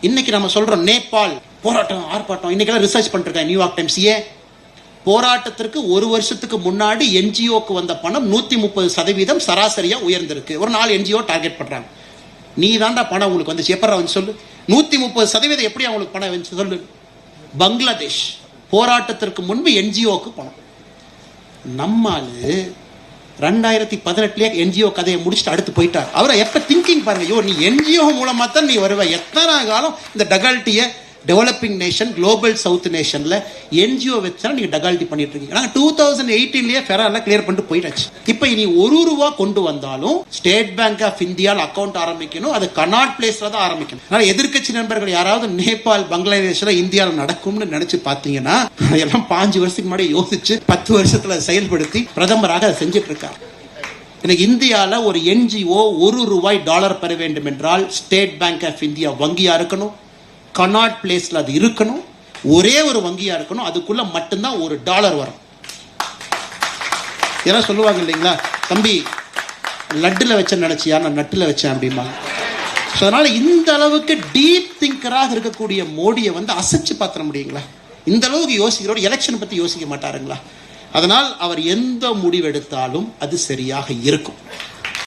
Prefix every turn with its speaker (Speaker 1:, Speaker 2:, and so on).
Speaker 1: இன்னைக்கு நம்ம சொல்றோம் நேபாள் போராட்டம் ஆர்ப்பாட்டம். இன்னைக்கெல்லாம் ரிசர்ச் பண்ணிருக்கேன் நியூயார்க் டைம்ஸ் ஏன் போராட்டத்திற்கு ஒரு வருஷத்துக்கு முன்னாடி என்ஜிஓக்கு வந்த பணம் நூத்தி முப்பது சதவீதம் சராசரியா உயர்ந்திருக்கு. ஒரு நாலு என்ஜிஓ டார்கெட் பண்றாங்க. நீ தாண்டா பணம் உங்களுக்கு வந்துச்சு. எப்படா வந்து சொல்லு? நூத்தி முப்பது சதவீதம் எப்படி அவங்களுக்கு பணம் வந்துச்சு சொல்லு? பங்களாதேஷ். போராட்டத்திற்கு முன்பு என்ஜிஓக்கு பணம். நம்மால் ரெண்டாயிரத்தி பதினெட்டுலயே என்ஜிஓ கதையை முடிச்சுட்டு அடுத்து போயிட்டார். அவரை எப்போ திங்கிங் பாருங்க ஐயோ நீ என்ஜிஓ மூலமாக தான் நீ வருவ. எத்தனை காலம் இந்த டகல்ட்டியை டெவலப்பிங் நேஷன் குளோபல் சவுத் நேஷனில் என்ஜிஓ வச்சா நீங்கள் டகால்டி பண்ணிட்டு இருக்கீங்க. நாங்கள் டூ தௌசண்ட் எயிட்டீன்லேயே ஃபெரால கிளியர் பண்ணிட்டு போயிட்டாச்சு. இப்போ இனி ஒரு ரூபா கொண்டு வந்தாலும் ஸ்டேட் பேங்க் ஆஃப் இந்தியாவில் அக்கௌண்ட் ஆரம்பிக்கணும். அது கனாட் பிளேஸில் தான் ஆரம்பிக்கணும். அதனால் எதிர்க்கட்சி நண்பர்கள் யாராவது நேபாள் பங்களாதேஷில் இந்தியாவில் நடக்கும்னு நினச்சி பார்த்தீங்கன்னா எல்லாம் பாஞ்சு வருஷத்துக்கு முன்னாடி யோசிச்சு பத்து வருஷத்தில் செயல்படுத்தி பிரதமராக அதை செஞ்சுட்டு இருக்காங்க. எனக்கு இந்தியாவில் ஒரு என்ஜிஓ ஒரு ரூபாய் டாலர் பெற வேண்டும் என்றால் ஸ்டேட் பேங்க் ஆஃப் இந்தியா வங்கியாக இருக்கணும்? கனாட் பிளேஸில் அது இருக்கணும். ஒரே ஒரு வங்கியாக இருக்கணும். அதுக்குள்ளே மட்டும்தான் ஒரு டாலர் வரும். யாராவது சொல்லுவாங்க இல்லைங்களா? தம்பி லட்டில் வச்ச நினச்சியா? நான் நட்டில் வச்சேன் அப்படிமா. ஸோ அதனால் இந்த அளவுக்கு டீப் திங்கராக இருக்கக்கூடிய மோடியை வந்து அசைச்சு பார்த்துட முடியுங்களா? இந்த அளவுக்கு யோசிக்கிறோட எலெக்ஷன் பற்றி யோசிக்க மாட்டாருங்களா? அதனால் அவர் எந்த முடிவெடுத்தாலும் அது சரியாக இருக்கும்.